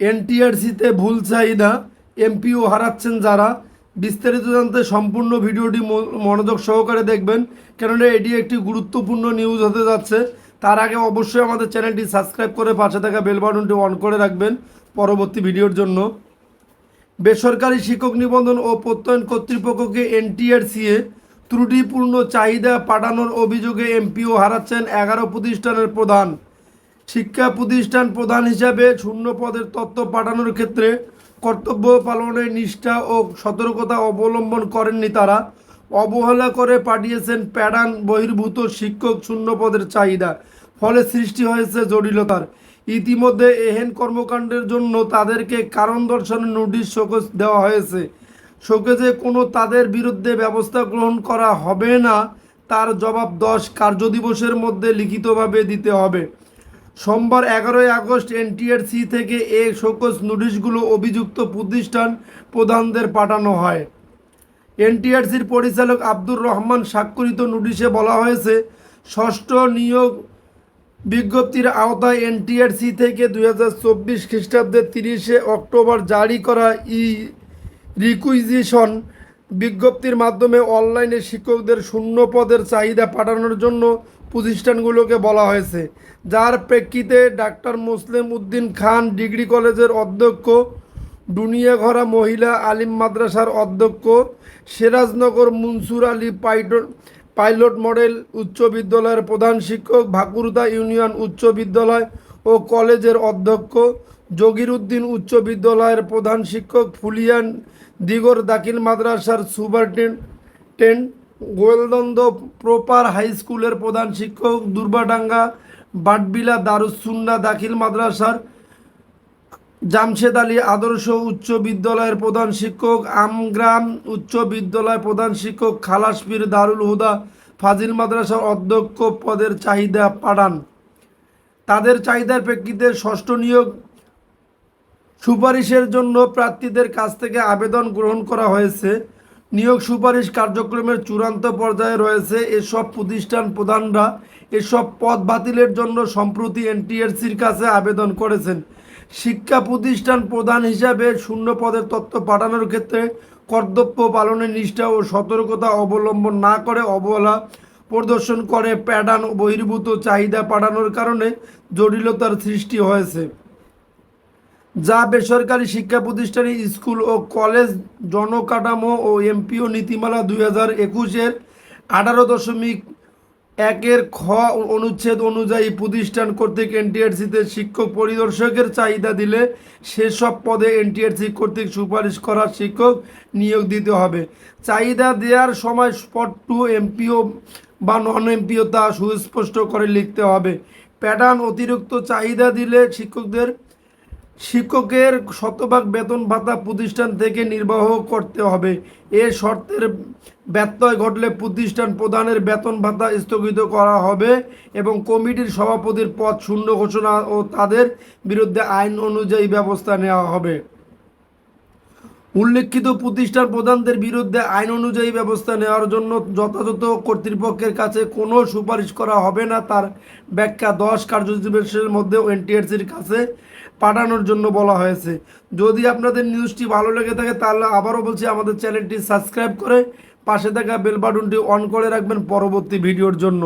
এনটিআরসিতে ভুল চাহিদা এমপিও হারাচ্ছেন যারা। বিস্তারিত জানতে সম্পূর্ণ ভিডিওটি মনোযোগ সহকারে দেখবেন, কেননা এটি একটি গুরুত্বপূর্ণ নিউজ হতে যাচ্ছে। তার আগে অবশ্যই আমাদের চ্যানেলটি সাবস্ক্রাইব করে পাশে থাকা বেল বাটনটি অন করে রাখবেন পরবর্তী ভিডিওর জন্য। বেসরকারি শিক্ষক নিবন্ধন ও প্রত্যয়ন কর্তৃপক্ষকে এনটিআরসিএ ত্রুটিপূর্ণ চাহিদা পাঠানোর অভিযোগে এমপিও হারাচ্ছেন এগারো প্রতিষ্ঠানের প্রধান। শিক্ষা প্রতিষ্ঠান প্রধান হিসাবে শূন্য পদের তত্ত্ব পাঠানোর ক্ষেত্রে কর্তব্য পালনের নিষ্ঠা ও সতর্কতা অবলম্বন করেননি তারা। অবহেলা করে পাঠিয়েছেন প্যাডান বহির্ভূত শিক্ষক শূন্য পদের চাহিদা। ফলে সৃষ্টি হয়েছে জটিলতার। ইতিমধ্যে এহেন কর্মকাণ্ডের জন্য তাদেরকে কারণ দর্শানোর নোটিশ শোকজ দেওয়া হয়েছে। শোকেজে কোনো তাদের বিরুদ্ধে ব্যবস্থা গ্রহণ করা হবে না, তার জবাব দশ কার্যদিবসের মধ্যে লিখিতভাবে দিতে হবে। সোমবার এগারোই আগস্ট এনটিআরসি থেকে এ শোকজ নোটিশগুলো অভিযুক্ত প্রতিষ্ঠান প্রধানদের পাঠানো হয়। এনটিআরসির পরিচালক আব্দুর রহমান স্বাক্ষরিত নোটিশে বলা হয়েছে, ষষ্ঠ নিয়োগ বিজ্ঞপ্তির আওতায় এনটিআরসি থেকে দুই হাজার চব্বিশ খ্রিস্টাব্দের তিরিশে অক্টোবর জারি করা ই রিকুইজিশন বিজ্ঞপ্তির মাধ্যমে অনলাইনে শিক্ষকদের শূন্য পদের চাহিদা পাঠানোর জন্য প্রতিষ্ঠানগুলোকে বলা হয়েছে, যার প্রেক্ষিতে ডাক্তার মুসলিম উদ্দিন খান ডিগ্রি কলেজের অধ্যক্ষ, দুনিয়াঘরা মহিলা আলিম মাদ্রাসার অধ্যক্ষ, Sirajnagar Mansur Ali pilot pilot model উচ্চ বিদ্যালয়ের প্রধান শিক্ষক, ভাকুরদা ইউনিয়ন উচ্চ বিদ্যালয় ও কলেজের অধ্যক্ষ, জগিরউদ্দিন উচ্চ বিদ্যালয়ের প্রধান শিক্ষক, ফুলিয়ান দিগর দাখিল মাদ্রাসার সুপারিনটেন্ডেন্ট গোয়েলদন্দ প্রপার হাই স্কুলের প্রধান শিক্ষক, দুর্বাডাঙ্গা, বাটবিলা দারুসুন্না দাখিল মাদ্রাসার জামশেদ আলী আদর্শ উচ্চ বিদ্যালয়ের প্রধান শিক্ষক, আমগ্রাম উচ্চ বিদ্যালয় প্রধান শিক্ষক খালাসপীর দারুল হুদা ফাজিল মাদ্রাসার অধ্যক্ষ পদের চাহিদা পাঠান। তাদের চাহিদার প্রেক্ষিতে ষষ্ঠ নিয়োগ সুপারিশের জন্য প্রার্থীদের কাছ থেকে আবেদন গ্রহণ করা হয়েছে। নিয়োগ সুপারিশ কার্যক্রমের চূড়ান্ত পর্যায়ে রয়েছে এসব প্রতিষ্ঠান প্রধানরা এসব পদ বাতিলের জন্য সম্প্রতি এনটিএসসির কাছে আবেদন করেছেন। শিক্ষা প্রতিষ্ঠান প্রধান হিসাবে শূন্য পদের তথ্য পাঠানোর ক্ষেত্রে কর্তব্য পালনের নিষ্ঠা ও সতর্কতা অবলম্বন না করে অবহেলা প্রদর্শন করে প্যাডান বহির্ভূত চাহিদা পাঠানোর কারণে জটিলতার সৃষ্টি হয়েছে। যা বেসরকারি শিক্ষা প্রতিষ্ঠানে স্কুল ও কলেজ জনকাঠামো ও এমপিও নীতিমালা দুই হাজার একুশের আঠারো দশমিক একের খ অনুচ্ছেদ অনুযায়ী প্রতিষ্ঠান কর্তৃক এনটিআরসিতে শিক্ষক পরিদর্শকের চাহিদা দিলে সেসব পদে এনটিআরসি কর্তৃক সুপারিশ করা শিক্ষক নিয়োগ দিতে হবে। চাহিদা দেওয়ার সময় স্পট টু এমপিও বা নন এমপিও তা সুস্পষ্ট করে লিখতে হবে। প্যাটার্ন অতিরিক্ত চাহিদা দিলে শিক্ষকদের শিক্ষকের শতভাগ বেতন ভাতা প্রতিষ্ঠান থেকে নির্বাহ করতে হবে। এ শর্তের ব্যত্যয় ঘটলে প্রতিষ্ঠান প্রধানের বেতন ভাতা স্থগিত করা হবে এবং কমিটির সভাপতির পদ শূন্য ঘোষণা ও তাদের বিরুদ্ধে আইন অনুযায়ী ব্যবস্থা নেওয়া হবে। উল্লেখিত প্রতিষ্ঠান প্রধানদের বিরুদ্ধে আইন অনুযায়ী ব্যবস্থা নেওয়ার জন্য যথাযথ কর্তৃপক্ষের কাছে কোনো সুপারিশ করা হবে না, তার ব্যাখ্যা দশ কার্যদিবসের মধ্যে এনটিআরসির কাছে পাঠানোর জন্য বলা হয়েছে। যদি আপনাদের নিউজটি ভালো লেগে থাকে, তাহলে আবারও বলছি, আমাদের চ্যানেলটি সাবস্ক্রাইব করে পাশে থাকা বেল বাটনটি অন করে রাখবেন পরবর্তী ভিডিওর জন্য।